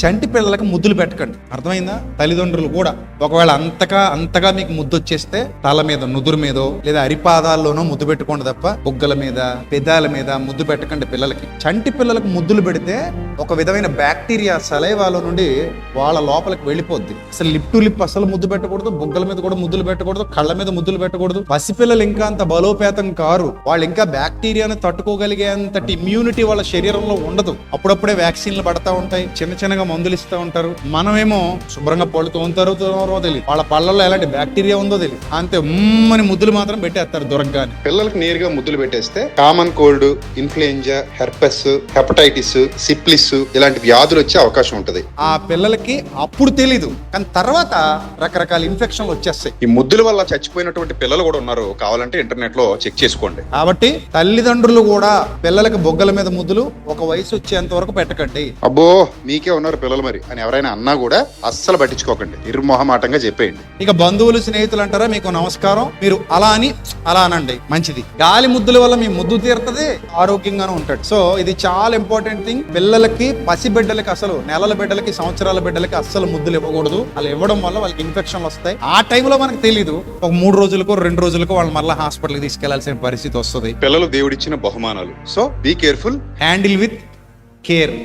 చంటి పిల్లలకు ముద్దులు పెట్టకండి. అర్థమైందా? తల్లిదండ్రులు కూడా ఒకవేళ అంతగా అంతగా మీకు ముద్దు వచ్చేస్తే తల మీద నుదురు మీద లేదా అరిపాదాల్లోనో ముద్దు పెట్టుకోండి తప్ప బుగ్గల మీద పెదాల మీద ముద్దు పెట్టకండి పిల్లలకి. చంటి పిల్లలకు ముద్దులు పెడితే ఒక విధమైన బ్యాక్టీరియా సలైవాలో నుండి వాళ్ళ లోపలికి వెళ్ళిపోద్ది. అసలు లిప్ టు లిప్ అసలు ముద్దు పెట్టకూడదు బుగ్గల మీద కూడా ముద్దులు పెట్టకూడదు కళ్ళ మీద ముద్దులు పెట్టకూడదు. పసిపిల్లలు ఇంకా అంత బలోపేతం కారు. వాళ్ళు ఇంకా బ్యాక్టీరియాను తట్టుకోగలిగే అంతటి ఇమ్యూనిటీ వాళ్ళ శరీరంలో ఉండదు. అప్పుడప్పుడే వ్యాక్సిన్లు పడతా ఉంటాయి. చిన్న చిన్నగా మందులు ఇస్తూ ఉంటారు. మనమేమో శుభ్రంగా పళ్ళు తోముతారో తెలియదు వాళ్ళ పళ్ళల్లో ఎలాంటి బ్యాక్టీరియా ఉందో తెలియదు అంతే ఉమ్మని ముద్దులు మాత్రం పెట్టేస్తారు దొరకగానే. పిల్లలకు నేరుగా ముద్దులు పెట్టేస్తే common cold influenza herpes hepatitis syphilis ఇలాంటి వ్యాధులు వచ్చే అవకాశం ఉంటది. ఆ పిల్లలకి అప్పుడు తెలీదు. కానీ తర్వాత రకరకాల ఇన్ఫెక్షన్లు వచ్చేస్తాయి. ఈ ముద్దుల వల్ల చచ్చిపోయినటువంటి పిల్లలు కూడా ఉన్నారు. కావాలంటే ఇంటర్నెట్లో చెక్ చేసుకోండి. కాబట్టి తల్లిదండ్రులు కూడా పిల్లలకి బొగ్గల మీద ముద్దులు ఒక వయసు వచ్చేంత వరకు పెట్టకండి. అబ్బో మీకే ఉన్నారు. పిల్లలు మరి అని ఎవరైనా అన్నా కూడా అస్సలు పట్టించుకోకండి. నిర్మోహమాటంగా చెప్పేయండి. ఇక బంధువులు స్నేహితులు అంటారా? మీకు నమస్కారం. మీరు అలా అని అలా అనండి. మంచిది. గాలి ముద్దుల వల్ల మీ ముద్దు తీరుతుంది ఆరోగ్యంగానే ఉంటాడు. సో ఇది చాలా ఇంపార్టెంట్ థింగ్ పిల్లలకి పసి బిడ్డలకి అసలు నెలల బిడ్డలకి సంవత్సరాల బిడ్డలకి అస్సలు ముద్దులు ఇవ్వకూడదు. అలా ఇవ్వడం వల్ల వాళ్ళకి ఇన్ఫెక్షన్లు వస్తాయి. ఆ టైంలో మనకు తెలియదు ఒక మూడు రోజులకు రెండు రోజులకు వాళ్ళు మళ్ళీ హాస్పిటల్కి తీసుకెళ్ళాల్సిన పరిస్థితి వస్తుంది. పిల్లలు దేవుడిచ్చిన బహుమానాలు. So be careful handle with care